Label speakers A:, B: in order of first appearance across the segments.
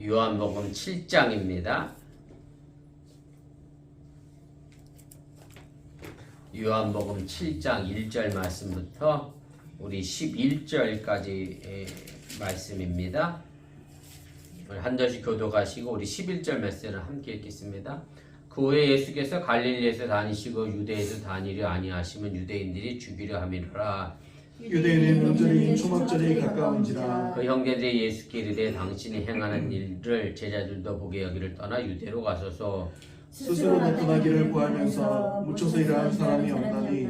A: 요한복음 7장입니다. 요한복음 7장 1절 말씀부터 우리 11절까지 말씀입니다. 오늘 한 절씩 교도가시고 우리 11절 말씀을 함께 읽겠습니다. 그 후에 예수께서 갈릴리에서 다니시고 유대에도 다니려 아니하시면 유대인들이 죽이려 함이라
B: 유대인의 명절인 초막절이 가까운지라.
A: 그 형제들이 예수께 이르되 당신이 행하는 일을 제자들도 보게 여기를 떠나 유대로 가소서.
B: 스스로 나타나기를 구하면서 묻혀서 일하는 사람이 없나니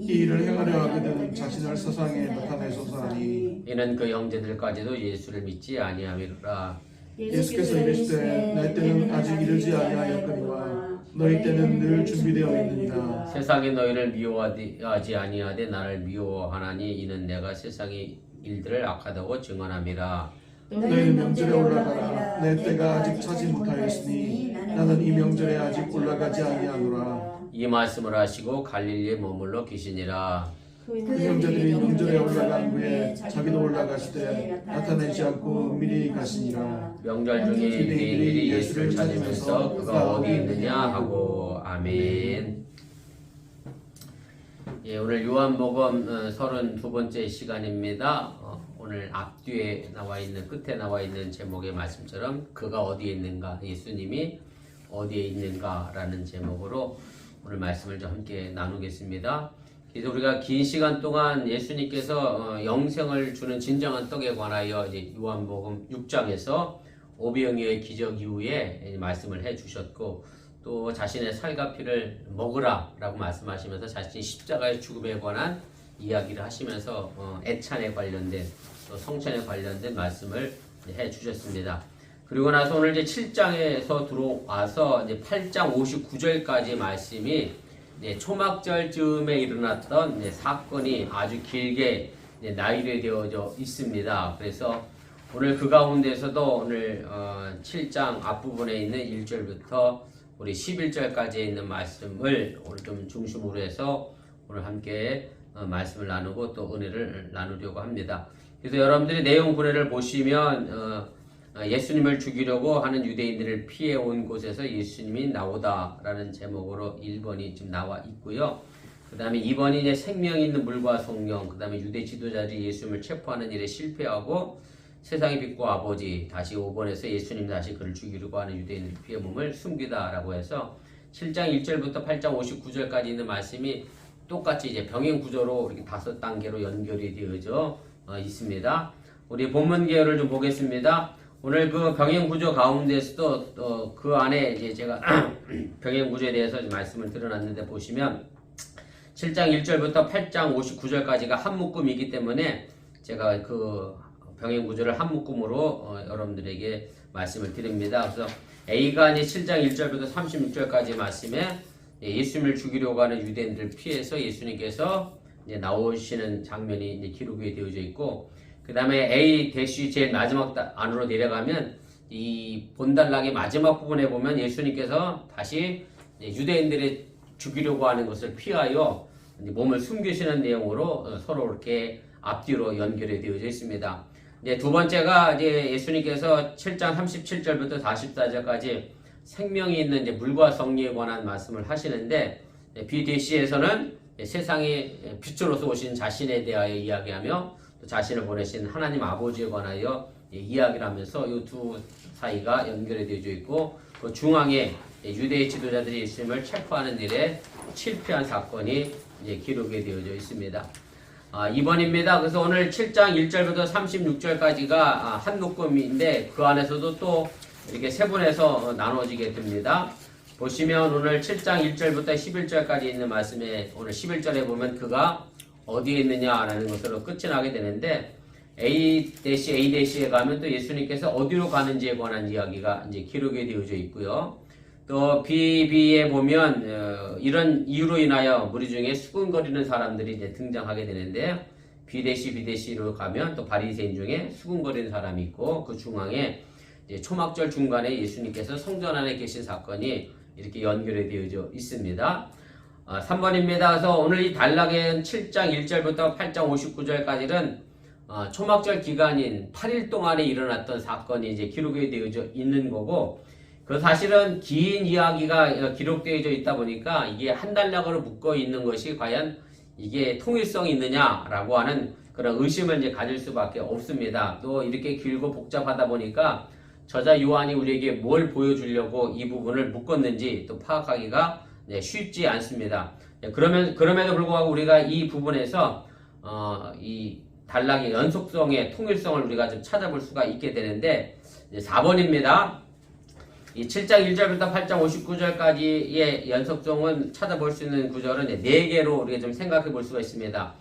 B: 이 일을 행하려 하거든 자신을 세상에 나타내소서 하니.
A: 이는 그 형제들까지도 예수를 믿지 아니함이라.
B: 예수께서 이르시되 내 때는 아직 이르지 아니하였거니와 너희 때는 늘 준비되어 있느니라.
A: 세상이 너희를 미워하지 아니하되 나를 미워하나니 이는 내가 세상의 일들을 악하다고 증언함이라.
B: 너희는 명절에 올라가라. 내 때가 아직 차지 못하였으니 나는 이 명절에 아직 올라가지 아니하노라.
A: 이 말씀을 하시고 갈릴리에 머물러 계시니라
B: 그 형제들이 명절에 올라간 후에 자기도 올라가시되 나타내지 않고 미리 가시니라
A: 명절 중에 유대인들이 예수를 찾으면서 그가 어디 있느냐 하고 아멘. 예, 오늘 요한복음 어, 32번째 시간입니다. 어, 오늘 앞뒤에 나와 있는 끝에 나와 있는 제목의 말씀처럼 그가 어디에 있는가 예수님이 어디에 있는가라는 제목으로 오늘 말씀을 좀 함께 나누겠습니다. 그래서 우리가 긴 시간 동안 예수님께서 어, 영생을 주는 진정한 떡에 관하여 요한복음 6장에서 오병이어의 기적 이후에 말씀을 해 주셨고 또 자신의 살과 피를 먹으라 라고 말씀하시면서 자신이 십자가의 죽음에 관한 이야기를 하시면서 어, 애찬에 관련된 또 성찬에 관련된 말씀을 해 주셨습니다. 그리고 나서 오늘 이제 7장에서 들어와서 이제 8장 59절까지 말씀이 초막절 즈음에 일어났던 사건이 아주 길게 이제 나열되어져 있습니다. 그래서 오늘 그 가운데서도 오늘 어 7장 앞부분에 있는 1절부터 우리 11절까지 있는 말씀을 오늘 좀 중심으로 해서 오늘 함께 어 말씀을 나누고 또 은혜를 나누려고 합니다. 그래서 여러분들이 내용 분해를 보시면 어 예수님을 죽이려고 하는 유대인들을 피해 온 곳에서 예수님이 나오다라는 제목으로 1번이 지금 나와 있고요. 그 다음에 2번이 이제 생명 있는 물과 성령, 그 다음에 유대 지도자들이 예수님을 체포하는 일에 실패하고 세상의 빛과 아버지, 다시 5번에서 예수님 다시 그를 죽이려고 하는 유대인들 피해 몸을 숨기다라고 해서 7장 1절부터 8장 59절까지 있는 말씀이 똑같이 이제 병행 구조로 이렇게 다섯 단계로 연결이 되어져 어, 있습니다. 우리 본문 계열을 좀 보겠습니다. 오늘 그 병행 구조 가운데서도 어, 그 안에 이제 제가 병행 구조에 대해서 말씀을 드려놨는데 보시면 7장 1절부터 8장 59절까지가 한 묶음이기 때문에 제가 그 병행 구조를 한 묶음으로 어, 여러분들에게 말씀을 드립니다. 그래서 A가 이제 7장 1절부터 36절까지 말씀에 예수님을 죽이려고 하는 유대인들 피해서 예수님께서 나오시는 장면이 기록이 되어져 있고 그 다음에 A 대시 제일 마지막 안으로 내려가면 이 본단락의 마지막 부분에 보면 예수님께서 다시 유대인들의 죽이려고 하는 것을 피하여 몸을 숨기시는 내용으로 서로 이렇게 앞뒤로 연결이 되어져 있습니다. 이제 두 번째가 이제 예수님께서 7장 37절부터 44절까지 생명이 있는 이제 물과 성리에 관한 말씀을 하시는데 비대시에서는 세상의 빛으로서 오신 자신에 대하여 이야기하며 또 자신을 보내신 하나님 아버지에 관하여 이야기를 하면서 이 두 사이가 연결이 되어져 있고 그 중앙에 유대의 지도자들이 예수님을 체포하는 일에 실패한 사건이 이제 기록이 되어져 있습니다. 아, 2번입니다. 그래서 오늘 7장 1절부터 36절까지가 아, 한 묶음인데 그 안에서도 또 이렇게 세분해서 나눠지게 됩니다. 보시면 오늘 7장 1절부터 11절까지 있는 말씀에 오늘 11절에 보면 그가 어디에 있느냐라는 것으로 끝이 나게 되는데 A 대시 A 대시에 가면 또 예수님께서 어디로 가는지에 관한 이야기가 이제 기록이 되어져 있고요. 또 BB에 보면 어, 이런 이유로 인하여 무리 중에 수군거리는 사람들이 이제 등장하게 되는데 비대시로 가면 또 바리새인 중에 수군거리는 사람이 있고 그 중앙에 초막절 중간에 예수님께서 성전 안에 계신 사건이 이렇게 연결이 되어져 있습니다. 어, 3번입니다. 그래서 오늘 이 단락의 7장 1절부터 8장 59절까지는 어, 초막절 기간인 8일 동안에 일어났던 사건이 이제 기록이 되어져 있는 거고 그 사실은 긴 이야기가 어, 기록되어져 있다 보니까 이게 한 단락으로 묶어 있는 것이 과연 이게 통일성이 있느냐라고 하는 그런 의심을 이제 가질 수밖에 없습니다. 또 이렇게 길고 복잡하다 보니까 저자 요한이 우리에게 뭘 보여주려고 이 부분을 묶었는지 또 파악하기가 네, 쉽지 않습니다. 네, 그러면 그럼에도 불구하고 우리가 이 부분에서 어, 이 단락의 연속성의 통일성을 우리가 좀 찾아볼 수가 있게 되는데 4번입니다. 이 7장 1절부터 8장 59절까지의 연속성은 찾아볼 수 있는 구절은 4개로 우리가 좀 생각해 볼 수가 있습니다.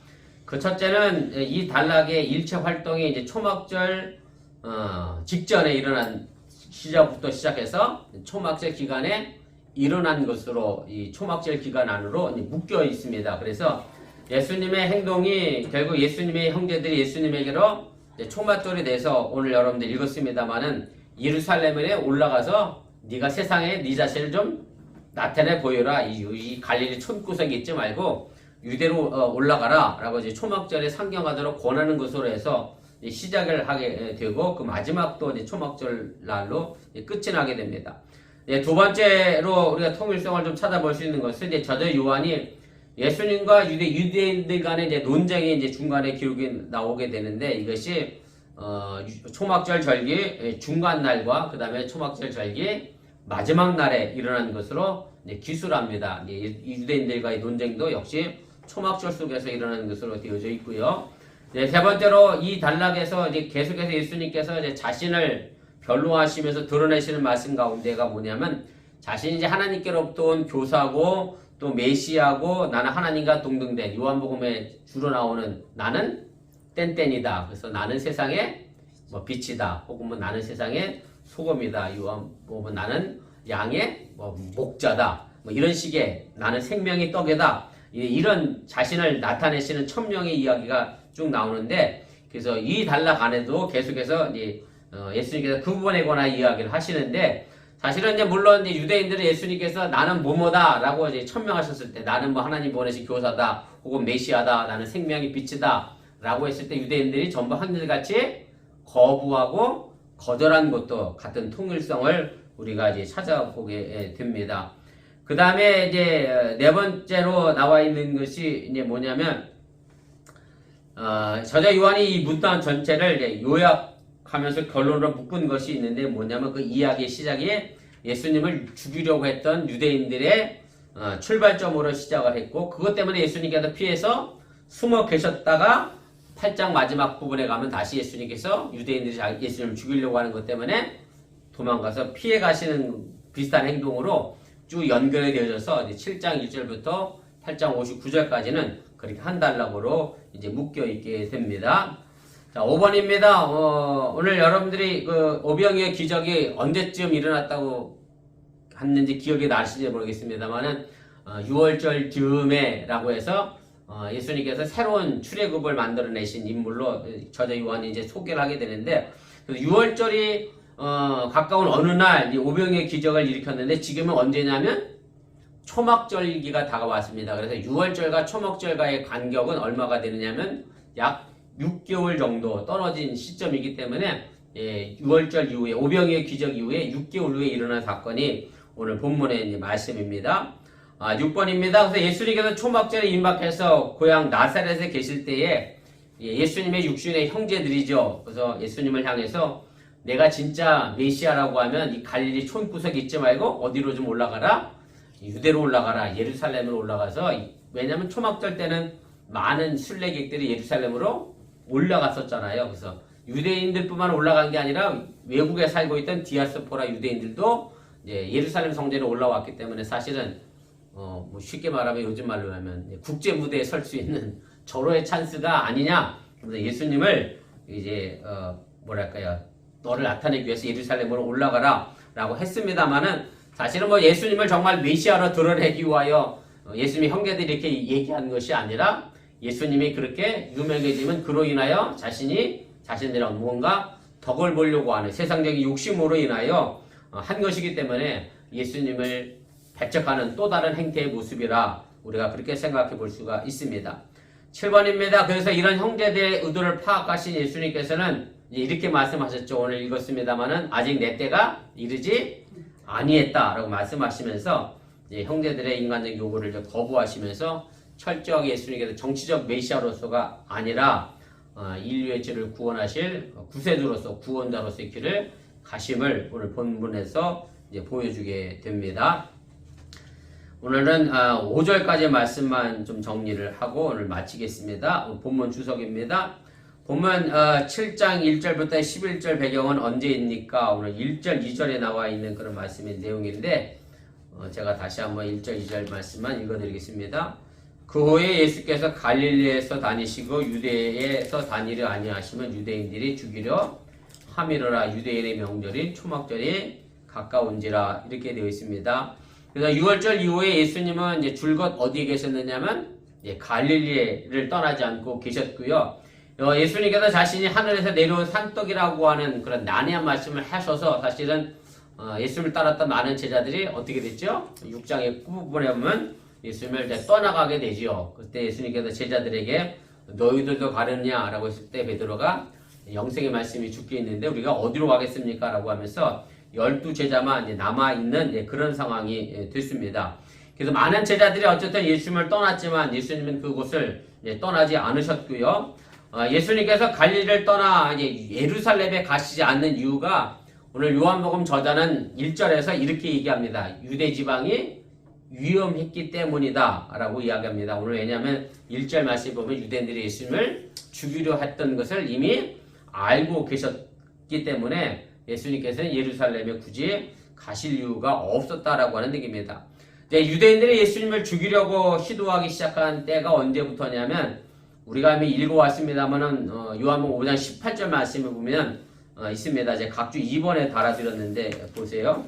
A: 그 첫째는 이 단락의 일체 활동이 이제 초막절 어, 직전에 일어난 시작부터 시작해서 초막절 기간에 일어난 것으로 이 초막절 기간 안으로 묶여 있습니다. 그래서 예수님의 행동이 결국 예수님의 형제들이 예수님에게로 초막절에 대해서 오늘 여러분들 읽었습니다만은 예루살렘에 올라가서 네가 세상에 네 자신을 좀 나타내 보여라. 이, 이 갈릴리 촌구석에 있지 말고 유대로 어, 올라가라 라고 이제 초막절에 상경하도록 권하는 것으로 해서 시작을 하게 되고 그 마지막도 이제 초막절 날로 끝이 나게 됩니다. 네, 두 번째로 우리가 통일성을 좀 찾아볼 수 있는 것은 이제 저자 요한이 예수님과 유대 유대인들 간의 이제 논쟁이 이제 중간에 기록이 나오게 되는데 이것이 어, 유- 초막절 절기 예, 중간 날과 그 다음에 초막절 절기 마지막 날에 일어난 것으로 기술합니다. 유대인들과의 논쟁도 역시 초막절 속에서 일어나는 것으로 되어져 있고요. 네, 세 번째로 이 단락에서 이제 계속해서 예수님께서 이제 자신을 변로하시면서 드러내시는 말씀 가운데가 뭐냐면 자신이 이제 하나님께로부터 온 교사고 또 메시아고 나는 하나님과 동등된 요한복음에 주로 나오는 나는 땐땐이다. 그래서 나는 세상의 뭐 빛이다. 혹은 뭐 나는 세상의 소금이다. 요한복음은 나는 양의 뭐 목자다. 뭐 이런 식의 나는 생명의 떡이다. 이- 이런 자신을 나타내시는 천명의 이야기가 쭉 나오는데 그래서 이 단락 안에도 계속해서 이제 어, 예수님께서 그 부분에 관한 이야기를 하시는데 사실은 이제 물론 이제 유대인들은 예수님께서 나는 뭐뭐다라고 이제 천명하셨을 때 나는 뭐 하나님 보내신 교사다 혹은 메시아다 나는 생명의 빛이다라고 했을 때 유대인들이 전부 한결같이 거부하고 거절한 것도 같은 통일성을 우리가 이제 찾아보게 됩니다. 그 다음에 이제 네 번째로 나와 있는 것이 이제 뭐냐면 어, 저자 요한이 이 문단 전체를 이제 요약 하면서 결론으로 묶은 것이 있는데 뭐냐면 그 이야기의 시작이 예수님을 죽이려고 했던 유대인들의 어, 출발점으로 시작을 했고 그것 때문에 예수님께서 피해서 숨어 계셨다가 8장 마지막 부분에 가면 다시 예수님께서 유대인들이 자- 예수님을 죽이려고 하는 것 때문에 도망가서 피해 가시는 비슷한 행동으로 쭉 연결이 되어져서 이제 7장 1절부터 8장 59절까지는 그렇게 한 단락으로 이제 묶여 있게 됩니다. 자, 5번입니다. 어, 오늘 여러분들이 그 오병이의 기적이 언제쯤 일어났다고 했는지 기억이 나실지 모르겠습니다만은 어, 6월절 즈음에라고 해서 어, 예수님께서 새로운 출애굽을 만들어내신 인물로 저자 요한이 이제 소개를 하게 되는데 6월절이 어, 가까운 어느 날 이 오병이의 기적을 일으켰는데 지금은 언제냐면 초막절기가 다가왔습니다. 그래서 6월절과 초막절과의 간격은 얼마가 되느냐면 약 6개월 정도 떨어진 시점이기 때문에 예, 6월절 이후에 오병이의 기적 이후에 6개월 후에 일어난 사건이 오늘 본문의 말씀입니다. 아, 6번입니다. 그래서 예수님께서 초막절에 임박해서 고향 나사렛에 계실 때에 예, 예수님의 육신의 형제들이죠. 그래서 예수님을 향해서 내가 진짜 메시아라고 하면 이 갈릴리 촌구석 있지 말고 어디로 좀 올라가라. 유대로 올라가라. 예루살렘으로 올라가서 이- 왜냐하면 초막절 때는 많은 순례객들이 예루살렘으로 올라갔었잖아요. 그래서 유대인들뿐만 올라간 게 아니라 외국에 살고 있던 디아스포라 유대인들도 이제 예루살렘 성전에 올라왔기 때문에 사실은 어, 뭐 쉽게 말하면 요즘 말로 하면 국제 무대에 설 수 있는 절호의 찬스가 아니냐. 그래서 예수님을 이제 어, 뭐랄까요 너를 나타내기 위해서 예루살렘으로 올라가라라고 했습니다만은 사실은 뭐 예수님을 정말 메시아로 드러내기 위하여 어, 예수님의 형제들이 이렇게 얘기한 것이 아니라 예수님이 그렇게 유명해지면 그로 인하여 자신이 자신들이랑 무언가 덕을 보려고 하는 세상적인 욕심으로 인하여 어, 한 것이기 때문에 예수님을 배척하는 또 다른 행태의 모습이라 우리가 그렇게 생각해 볼 수가 있습니다. 7번입니다. 그래서 이런 형제들의 의도를 파악하신 예수님께서는 이렇게 말씀하셨죠. 오늘 읽었습니다만은 아직 내 때가 이르지 아니했다라고 말씀하시면서 형제들의 인간적 요구를 좀 거부하시면서 철저하게 예수님께서 정치적 메시아로서가 아니라 어, 인류의 죄를 구원하실 구세주로서 구원자로서의 길을 가심을 오늘 본문에서 이제 보여주게 됩니다. 오늘은 5절까지 말씀만 좀 정리를 하고 오늘 마치겠습니다. 본문 주석입니다. 본문 7장 1절부터 11절 배경은 언제입니까? 오늘 1절, 2절에 나와 있는 그런 말씀의 내용인데 어, 제가 다시 한번 1절, 2절 말씀만 읽어드리겠습니다. 그 후에 예수께서 갈릴리에서 다니시고 유대에서 다니려 아니하시면 유대인들이 죽이려 함이로라 유대인의 명절인 초막절이 가까운지라 이렇게 되어 있습니다. 그래서 6월절 이후에 예수님은 이제 줄곧 어디에 계셨느냐면 예, 갈릴리를 떠나지 않고 계셨고요. 어, 예수님께서 자신이 하늘에서 내려온 산떡이라고 하는 그런 난해한 말씀을 하셔서 사실은 어, 예수님을 따랐던 많은 제자들이 어떻게 됐죠? 6장의 부분에 보면 예수님을 이제 떠나가게 되지요. 그때 예수님께서 제자들에게 너희들도 가느냐라고 했을 때 베드로가 영생의 말씀이 죽게 있는데 우리가 어디로 가겠습니까? 라고 하면서 열두 제자만 남아있는 그런 상황이 예, 됐습니다. 그래서 많은 제자들이 어쨌든 예수님을 떠났지만 예수님은 그곳을 떠나지 않으셨고요. 어, 예수님께서 갈릴리를 떠나 예루살렘에 가시지 않는 이유가 오늘 요한복음 저자는 1절에서 이렇게 얘기합니다. 유대 지방이 위험했기 때문이다 라고 이야기합니다. 오늘 왜냐하면 1절 말씀에 보면 유대인들이 예수님을 죽이려 했던 것을 이미 알고 계셨기 때문에 예수님께서는 예루살렘에 굳이 가실 이유가 없었다라고 하는 얘기입니다. 이제 유대인들이 예수님을 죽이려고 시도하기 시작한 때가 언제부터냐면 우리가 이미 읽어왔습니다만은 어, 요한복음 5장 18절 말씀에 보면 어, 있습니다. 이제 각주 2번에 달아드렸는데 보세요.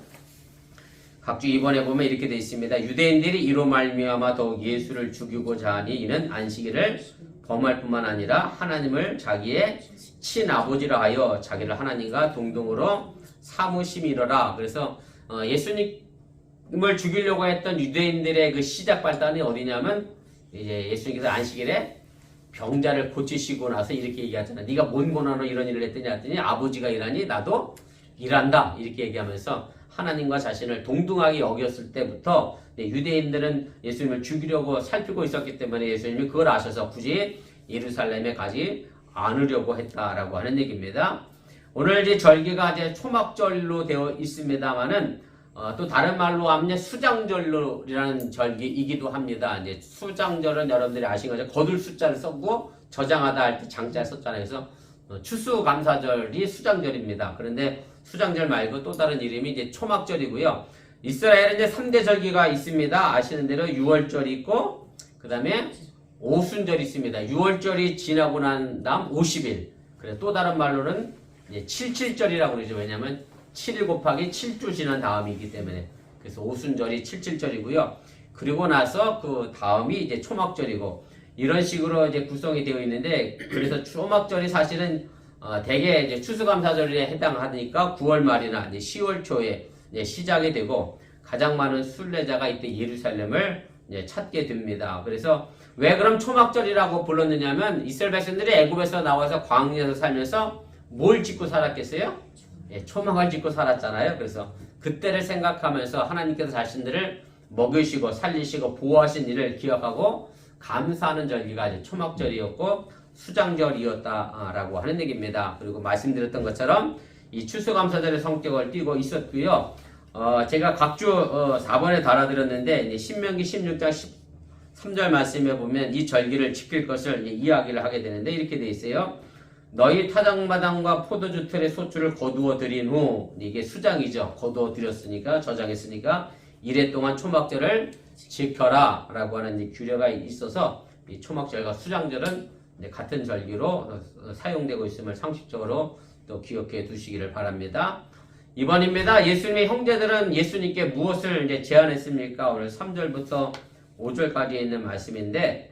A: 각주 2번에 보면 이렇게 되어 있습니다. 유대인들이 이로 말미암아 더욱 예수를 죽이고자 하니 이는 안식일을 범할 뿐만 아니라 하나님을 자기의 친아버지라 하여 자기를 하나님과 동등으로 사무심이로라. 그래서 어, 예수님을 죽이려고 했던 유대인들의 그 시작 발단이 어디냐면 이제 예수님께서 안식일에 병자를 고치시고 나서 이렇게 얘기하잖아. 네가 뭔 권한으로 이런 일을 했더니 했더니 아버지가 일하니 나도 일한다. 이렇게 얘기하면서 하나님과 자신을 동등하게 여겼을 때부터 네, 유대인들은 예수님을 죽이려고 살피고 있었기 때문에 예수님이 그걸 아셔서 굳이 예루살렘에 가지 않으려고 했다라고 하는 얘기입니다. 오늘 이제 절기가 이제 초막절로 되어 있습니다만은 어, 또 다른 말로 하면 수장절로라는 절기이기도 합니다. 이제 수장절은 여러분들이 아시는 거죠. 거둘 숫자를 썼고 저장하다 할 때 장자를 썼잖아요. 그래서 어, 추수감사절이 수장절입니다. 그런데 수장절 말고 또 다른 이름이 이제 초막절이고요. 이스라엘은 이제 3대 절기가 있습니다. 아시는 대로 6월절이 있고 그 다음에 오순절이 있습니다. 6월절이 지나고 난 다음 50일. 그래 또 다른 말로는 이제 77절이라고 그러죠. 왜냐하면 7일 곱하기 7주 지난 다음이기 때문에 그래서 오순절이 77절이고요. 그리고 나서 그 다음이 이제 초막절이고 이런 식으로 이제 구성이 되어 있는데 그래서 초막절이 사실은 어, 대개 이제 추수감사절에 해당하니까 9월 말이나 이제 10월 초에 이제 시작이 되고 가장 많은 순례자가 이때 예루살렘을 이제 찾게 됩니다. 그래서 왜 그럼 초막절이라고 불렀느냐면 이스라엘 백성들이 애굽에서 나와서 광야에서 살면서 뭘 짓고 살았겠어요? 예, 초막을 짓고 살았잖아요. 그래서 그때를 생각하면서 하나님께서 자신들을 먹이시고 살리시고 보호하신 일을 기억하고 감사하는 절기가 이제 초막절이었고 수장절이었다라고 하는 얘기입니다. 그리고 말씀드렸던 것처럼 이 추수감사절의 성격을 띠고 있었고요. 어, 제가 각주 어, 4번에 달아드렸는데 신명기 16장 13절 말씀에 보면 이 절기를 지킬 것을 이야기를 하게 되는데 이렇게 돼 있어요. 너희 타작마당과 포도주 틀의 소출을 거두어 드린 후 이게 수장이죠. 거두어 드렸으니까 저장했으니까 이래 동안 초막절을 지켜라 라고 하는 이 규례가 있어서 이 초막절과 수장절은 같은 절기로 어, 어, 사용되고 있음을 상식적으로 또 기억해 두시기를 바랍니다. 이번입니다. 예수님의 형제들은 예수님께 무엇을 이제 제안했습니까? 오늘 3절부터 5절까지 있는 말씀인데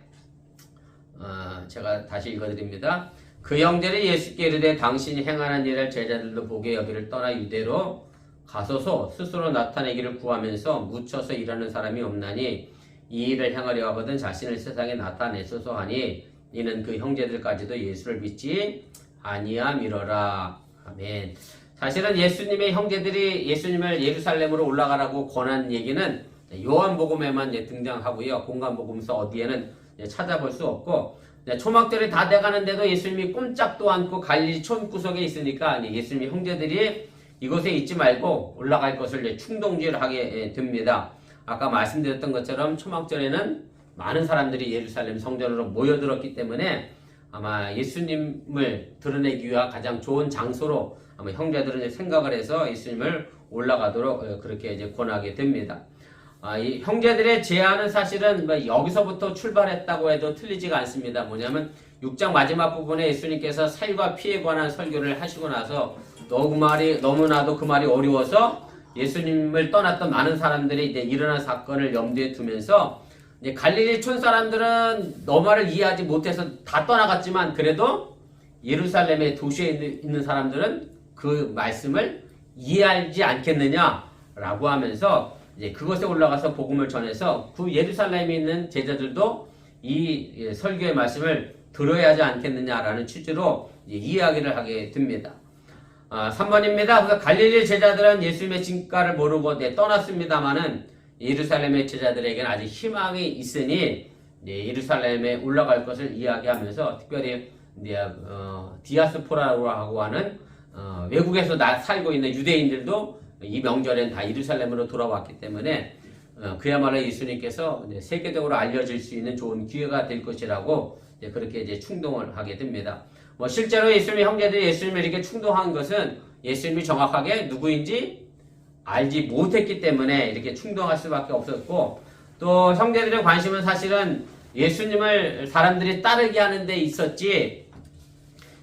A: 어, 제가 다시 읽어드립니다. 그 형제를 예수께 이르되 당신이 행하는 일을 제자들도 보게 여기를 떠나 유대로 가소서 스스로 나타내기를 구하면서 묻혀서 일하는 사람이 없나니 이 일을 행하려 하거든 자신을 세상에 나타내소서 하니 이는 그 형제들까지도 예수를 믿지 아니함이러라. 아멘. 사실은 예수님의 형제들이 예수님을 예루살렘으로 올라가라고 권한 얘기는 요한복음에만 등장하고요. 공간복음서 어디에는 찾아볼 수 없고 네, 초막절이 다 돼가는데도 예수님이 꼼짝도 않고 갈릴리 촌구석에 있으니까 예수님의 형제들이 이곳에 있지 말고 올라갈 것을 이제 충동지를 하게 예, 됩니다. 아까 말씀드렸던 것처럼 초막절에는 많은 사람들이 예루살렘 성전으로 모여들었기 때문에 아마 예수님을 드러내기 위한 가장 좋은 장소로 아마 형제들은 생각을 해서 예수님을 올라가도록 어, 그렇게 이제 권하게 됩니다. 아, 이 형제들의 제안은 사실은 뭐 여기서부터 출발했다고 해도 틀리지가 않습니다. 뭐냐면 6장 마지막 부분에 예수님께서 살과 피에 관한 설교를 하시고 나서 너무 그 말이 너무나도 그 말이 어려워서 예수님을 떠났던 많은 사람들이 이제 일어난 사건을 염두에 두면서 이제 갈릴리 촌 사람들은 너 말을 이해하지 못해서 다 떠나갔지만 그래도 예루살렘의 도시에 있는, 사람들은 그 말씀을 이해하지 않겠느냐라고 하면서 이제 그것에 올라가서 복음을 전해서 그 예루살렘에 있는 제자들도 이 예, 설교의 말씀을 들어야 하지 않겠느냐라는 취지로 이야기를 하게 됩니다. 아, 3번입니다. 그래서 갈릴리 제자들은 예수님의 진가를 모르고 네, 떠났습니다마는 예루살렘의 제자들에게는 아직 희망이 있으니 네, 예루살렘에 올라갈 것을 이야기하면서 특별히 네, 어, 디아스포라라고 하는 어, 외국에서 나 살고 있는 유대인들도 이 명절엔 다 예루살렘으로 돌아왔기 때문에 어, 그야말로 예수님께서 세계적으로 알려질 수 있는 좋은 기회가 될 것이라고 그렇게 이제 충동을 하게 됩니다. 뭐 실제로 예수님의 형제들이 예수님을 이렇게 충동한 것은 예수님이 정확하게 누구인지 알지 못했기 때문에 이렇게 충동할 수밖에 없었고 또 형제들의 관심은 사실은 예수님을 사람들이 따르게 하는 데 있었지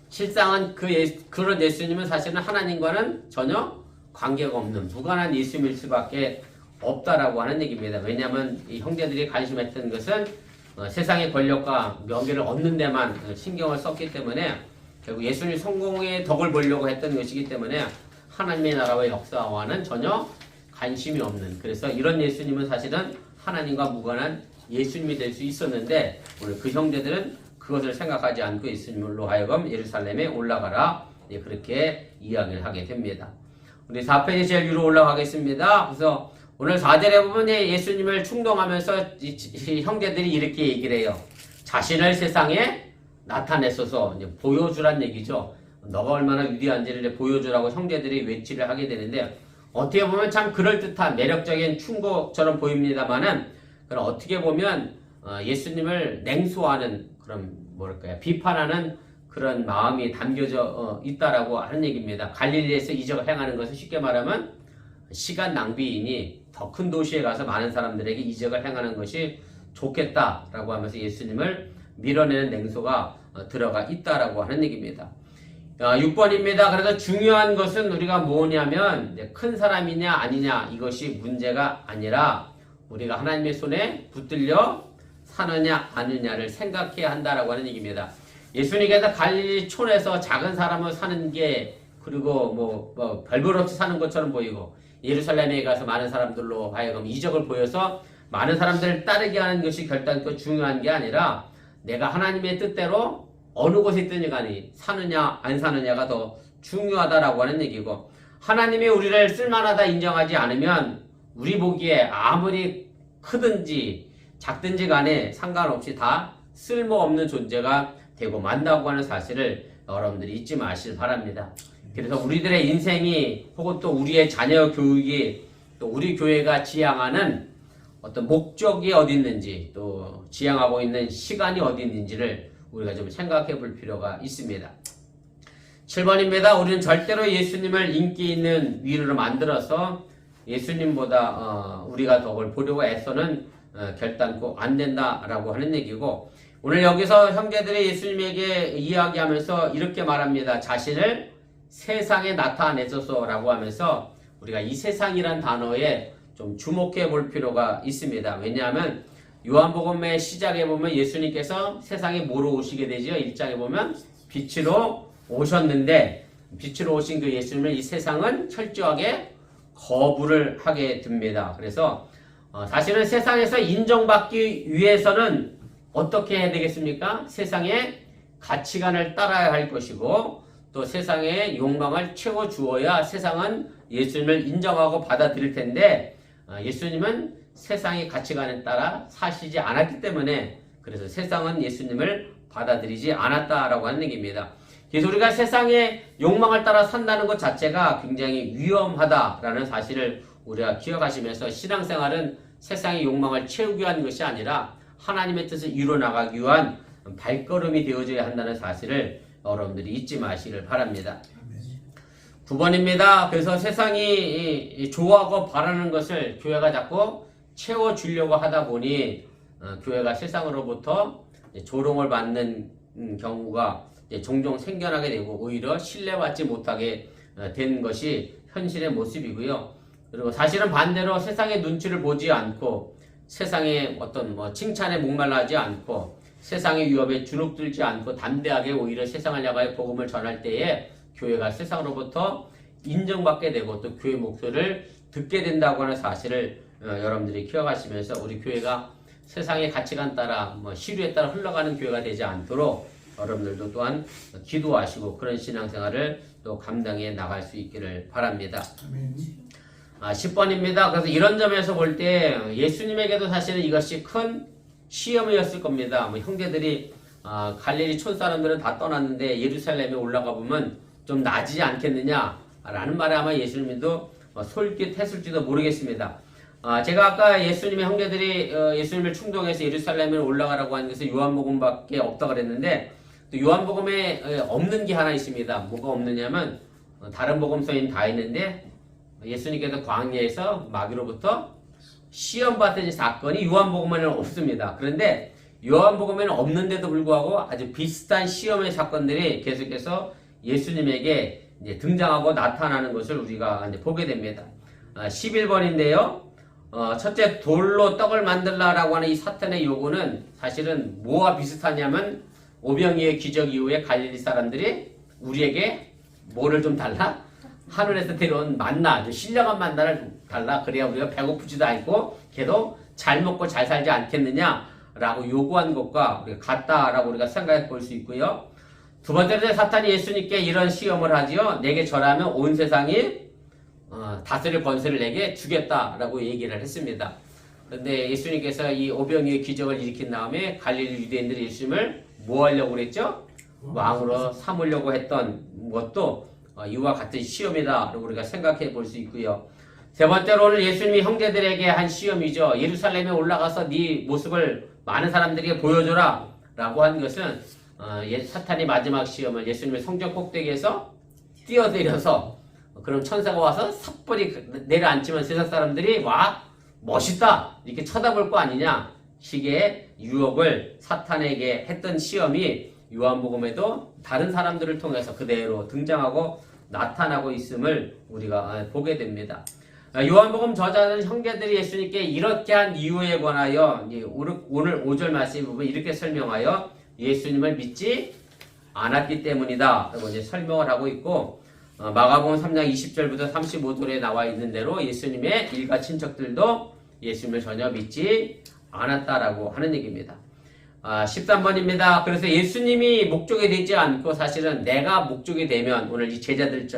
A: 실상은 그 예, 그런 예수님은 사실은 하나님과는 전혀 관계가 없는 무관한 예수님일 수밖에 없다라고 하는 얘기입니다. 왜냐하면 이 형제들이 관심했던 것은 어, 세상의 권력과 명예를 얻는 데만 어, 신경을 썼기 때문에 결국 예수님 성공의 덕을 보려고 했던 것이기 때문에 하나님의 나라와 역사와는 전혀 관심이 없는 그래서 이런 예수님은 사실은 하나님과 무관한 예수님이 될 수 있었는데 오늘 그 형제들은 그것을 생각하지 않고 예수님으로 하여금 예루살렘에 올라가라 예, 그렇게 이야기를 하게 됩니다. 우리 4페이지 제일 위로 올라가겠습니다. 그래서 오늘 4절에 보면 예, 예수님을 충동하면서 이, 이 형제들이 이렇게 얘기를 해요. 자신을 세상에 나타내소서 보여주란 얘기죠. 너가 얼마나 위대한지를 보여주라고 형제들이 외치를 하게 되는데 어떻게 보면 참 그럴듯한 매력적인 충고처럼 보입니다만은 그럼 어떻게 보면 어, 예수님을 냉소하는 그런 뭐랄까요 비판하는 그런 마음이 담겨져 어, 있다라고 하는 얘기입니다. 갈릴리에서 이적을 행하는 것은 쉽게 말하면 시간 낭비이니 더 큰 도시에 가서 많은 사람들에게 이적을 행하는 것이 좋겠다라고 하면서 예수님을 밀어내는 냉소가 어, 들어가 있다라고 하는 얘기입니다. 어, 6번입니다. 그래서 중요한 것은 우리가 뭐냐면 큰 사람이냐 아니냐 이것이 문제가 아니라 우리가 하나님의 손에 붙들려 사느냐 아느냐를 생각해야 한다라고 하는 얘기입니다. 예수님께서 갈릴리 촌에서 작은 사람을 사는 게 그리고 뭐, 뭐 별볼 없이 사는 것처럼 보이고 예루살렘에 가서 많은 사람들로 하여금 이적을 보여서 많은 사람들을 따르게 하는 것이 결단코 중요한 게 아니라 내가 하나님의 뜻대로 어느 곳에 있든지 간에 사느냐 안 사느냐가 더 중요하다라고 하는 얘기고 하나님이 우리를 쓸만하다 인정하지 않으면 우리 보기에 아무리 크든지 작든지 간에 상관없이 다 쓸모없는 존재가 되고 만다고 하는 사실을 여러분들이 잊지 마시길 바랍니다. 그래서 우리들의 인생이 혹은 또 우리의 자녀 교육이 또 우리 교회가 지향하는 어떤 목적이 어디 있는지 또 지향하고 있는 시간이 어디 있는지를 우리가 좀 생각해 볼 필요가 있습니다. 7번입니다. 우리는 절대로 예수님을 인기 있는 위로로 만들어서 예수님보다 어, 우리가 덕을 보려고 애써는 어, 결단코 안 된다라고 하는 얘기고 오늘 여기서 형제들이 예수님에게 이야기하면서 이렇게 말합니다. 자신을 세상에 나타내소서라고 하면서 우리가 이 세상이란 단어에 좀 주목해 볼 필요가 있습니다. 왜냐하면 요한복음의 시작에 보면 예수님께서 세상에 뭐로 오시게 되죠? 1장에 보면 빛으로 오셨는데 빛으로 오신 그 예수님을 이 세상은 철저하게 거부를 하게 됩니다. 그래서 어, 사실은 세상에서 인정받기 위해서는 어떻게 해야 되겠습니까? 세상의 가치관을 따라야 할 것이고 또 세상의 욕망을 채워 주어야 세상은 예수님을 인정하고 받아들일 텐데 아, 예수님은 세상의 가치관에 따라 사시지 않았기 때문에 그래서 세상은 예수님을 받아들이지 않았다라고 하는 얘기입니다. 그래서 우리가 세상의 욕망을 따라 산다는 것 자체가 굉장히 위험하다라는 사실을 우리가 기억하시면서 신앙생활은 세상의 욕망을 채우기 위한 것이 아니라 하나님의 뜻을 이루어 나가기 위한 발걸음이 되어져야 한다는 사실을 여러분들이 잊지 마시길 바랍니다. 9번입니다. 그래서 세상이 좋아하고 바라는 것을 교회가 자꾸 채워주려고 하다 보니 어, 교회가 세상으로부터 조롱을 받는 음, 경우가 종종 생겨나게 되고 오히려 신뢰받지 못하게 어, 된 것이 현실의 모습이고요. 그리고 사실은 반대로 세상의 눈치를 보지 않고 세상의 어떤 뭐 칭찬에 목말라하지 않고 세상의 위협에 주눅들지 않고 담대하게 오히려 세상을 향하여 복음을 전할 때에 교회가 세상으로부터 인정받게 되고 또 교회 목소리를 듣게 된다고 하는 사실을 어, 여러분들이 기억하시면서 우리 교회가 세상의 가치관 따라 뭐 시류에 따라 흘러가는 교회가 되지 않도록 여러분들도 또한 기도하시고 그런 신앙생활을 또 감당해 나갈 수 있기를 바랍니다.
B: 아,
A: 10번입니다. 그래서 이런 점에서 볼 때 예수님에게도 사실은 이것이 큰 시험이었을 겁니다. 뭐 형제들이 아, 갈릴리 촌 사람들은 다 떠났는데 예루살렘에 올라가 보면 좀 나아지지 않겠느냐라는 말에 아마 예수님도 어, 솔깃했을지도 모르겠습니다. 아, 제가 아까 예수님의 형제들이 어, 예수님을 충동해서 예루살렘에 올라가라고 한 것은 요한복음밖에 없다 그랬는데 또 요한복음에 어, 없는 게 하나 있습니다. 뭐가 없느냐면 어, 다른 복음서에는 다 있는데 예수님께서 광야에서 마귀로부터 시험 받은 사건이 요한복음에는 없습니다. 그런데 요한복음에는 없는데도 불구하고 아주 비슷한 시험의 사건들이 계속해서 예수님에게 등장하고 나타나는 것을 우리가 보게 됩니다. 아, 11번인데요. 어, 첫째 돌로 떡을 만들라라고 하는 이 사탄의 요구는 사실은 뭐와 비슷하냐면 오병이의 기적 이후에 갈릴리 사람들이 우리에게 뭐를 좀 달라? 하늘에서 데려온 만나, 신령한 만나를 달라. 그래야 우리가 배고프지도 않고 걔도 잘 먹고 잘 살지 않겠느냐라고 요구한 것과 우리가 같다라고 우리가 생각해 볼 수 있고요. 두 번째로 사탄이 예수님께 이런 시험을 하지요. 내게 절하면 온 세상이 어, 다스릴 권세를 내게 주겠다라고 얘기를 했습니다. 그런데 예수님께서 이 오병이의 기적을 일으킨 다음에 갈릴리 유대인들이 예수님을 뭐 하려고 그랬죠? 왕으로 삼으려고 했던 것도 어, 이와 같은 시험이다라고 우리가 생각해 볼 수 있고요. 세 번째로는 예수님이 형제들에게 한 시험이죠. 예루살렘에 올라가서 네 모습을 많은 사람들에게 보여줘라 라고 한 것은 어, 예- 사탄이 마지막 시험을 예수님의 성전 꼭대기에서 뛰어내려서 그럼 천사가 와서 섣불리 내려앉히면 세상 사람들이 와 멋있다 이렇게 쳐다볼 거 아니냐 식의 유혹을 사탄에게 했던 시험이 요한복음에도 다른 사람들을 통해서 그대로 등장하고 나타나고 있음을 우리가 아, 보게 됩니다. 아, 요한복음 저자는 형제들이 예수님께 이렇게 한 이유에 관하여 오늘 오늘 5절 말씀 부분 이렇게 설명하여 예수님을 믿지 않았기 때문이다. 라고 이제 설명을 하고 있고 어, 마가복음 3장 20절부터 35절에 나와 있는 대로 예수님의 일가 친척들도 예수님을 전혀 믿지 않았다라고 하는 얘기입니다. 아, 13번입니다. 그래서 예수님이 목적이 되지 않고 사실은 내가 목적이 되면 오늘 이 제자들,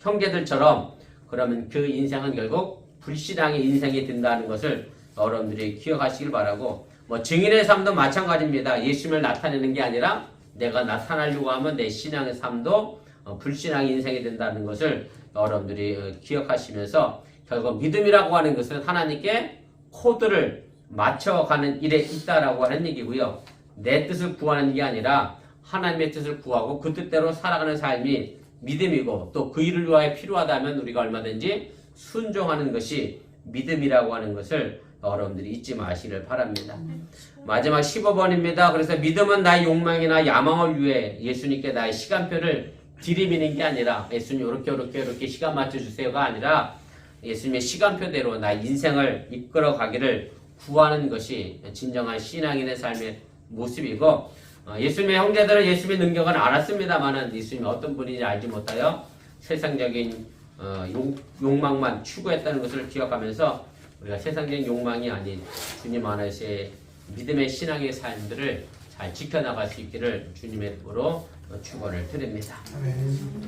A: 형제들처럼 그러면 그 인생은 결국 불신앙의 인생이 된다는 것을 여러분들이 기억하시길 바라고 뭐 증인의 삶도 마찬가지입니다. 예수님을 나타내는 게 아니라 내가 나타나려고 하면 내 신앙의 삶도 어, 불신앙의 인생이 된다는 것을 여러분들이 어, 기억하시면서 결국 믿음이라고 하는 것은 하나님께 코드를 맞춰가는 일에 있다라고 하는 얘기고요. 내 뜻을 구하는 게 아니라 하나님의 뜻을 구하고 그 뜻대로 살아가는 삶이 믿음이고 또 그 일을 위하여 필요하다면 우리가 얼마든지 순종하는 것이 믿음이라고 하는 것을 여러분들이 잊지 마시길 바랍니다. 마지막 15번입니다. 그래서 믿음은 나의 욕망이나 야망을 위해 예수님께 나의 시간표를 들이미는 게 아니라 예수님 이렇게 이렇게 이렇게 시간 맞춰주세요가 아니라 예수님의 시간표대로 나의 인생을 이끌어 가기를 구하는 것이 진정한 신앙인의 삶의 모습이고 어, 예수님의 형제들은 예수님의 능력은 알았습니다만은 예수님이 어떤 분인지 알지 못하여 세상적인 어, 욕, 욕망만 추구했다는 것을 기억하면서 우리가 세상적인 욕망이 아닌 주님 안에서의 믿음의 신앙의 삶들을 잘 지켜나갈 수 있기를 주님의 도로 축원을 드립니다.
B: 아멘.